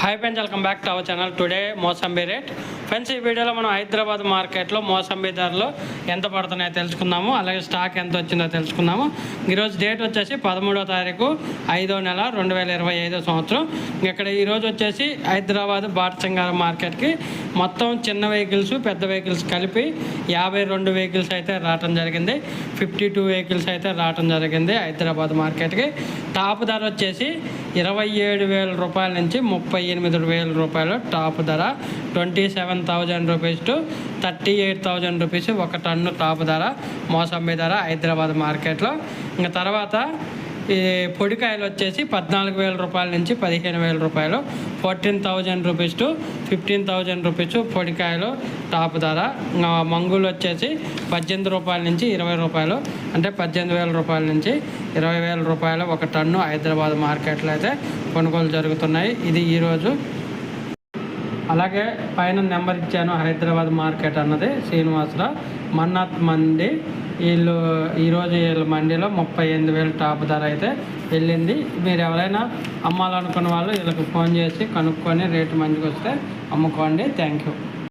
Hi friends welcome back to our channel today mosambi rate friends ఈ వీడియోలో మనం హైదరాబాద్ మార్కెట్లో మోసంబి ధరలు ఎంత పడుతున్నాయో తెలుసుకుందాము అలాగే స్టాక్ ఎంత వచ్చిందో తెలుసుకుందాము. ఈరోజు డేట్ వచ్చేసి పదమూడో తారీఖు ఐదో నెల రెండు వేల ఇరవై ఐదో సంవత్సరం. ఇక్కడ ఈరోజు వచ్చేసి హైదరాబాద్ బాటసింగారం మార్కెట్కి మొత్తం చిన్న వెహికల్స్ పెద్ద వెహికల్స్ కలిపి యాభై రెండు వెహికల్స్ అయితే రావటం జరిగింది. ఫిఫ్టీ టూ వెహికల్స్ అయితే రావటం జరిగింది హైదరాబాద్ మార్కెట్కి. టాప్ ధర వచ్చేసి ఇరవై ఏడు వేల రూపాయల నుంచి ముప్పై ఎనిమిది వేల రూపాయలు టాప్ ధర. Twenty seven thousand rupees to thirty eight thousand rupees ఒక టన్ను టాప్ ధర మోసంబి ధర హైదరాబాద్ మార్కెట్లో. ఇంకా తర్వాత పొడికాయలు వచ్చేసి పద్నాలుగు వేల రూపాయల నుంచి పదిహేను వేల రూపాయలు. Fourteen thousand rupees to fifteen thousand rupees పొడికాయలు top ధర. మంగులు వచ్చేసి పద్దెనిమిది రూపాయల నుంచి ఇరవై రూపాయలు. అంటే పద్దెనిమిది వేల రూపాయల నుంచి ఇరవై వేల రూపాయలు ఒక టన్ను హైదరాబాద్ మార్కెట్లో అయితే కొనుగోలు జరుగుతున్నాయి. ఇది ఈరోజు అలాగే పైన నెంబర్ ఇచ్చాను హైదరాబాద్ మార్కెట్ అన్నది శ్రీనివాసరావు మన్నాత్ మండి వీళ్ళు ఈరోజు వీళ్ళ మండీలో ముప్పై ఎనిమిది వేలు టాప్ ధర అయితే వెళ్ళింది. మీరు ఎవరైనా అమ్మాలనుకున్న వాళ్ళు వీళ్ళకి ఫోన్ చేసి కనుక్కొని రేటు మంచిగా వస్తే అమ్ముకోండి. Thank you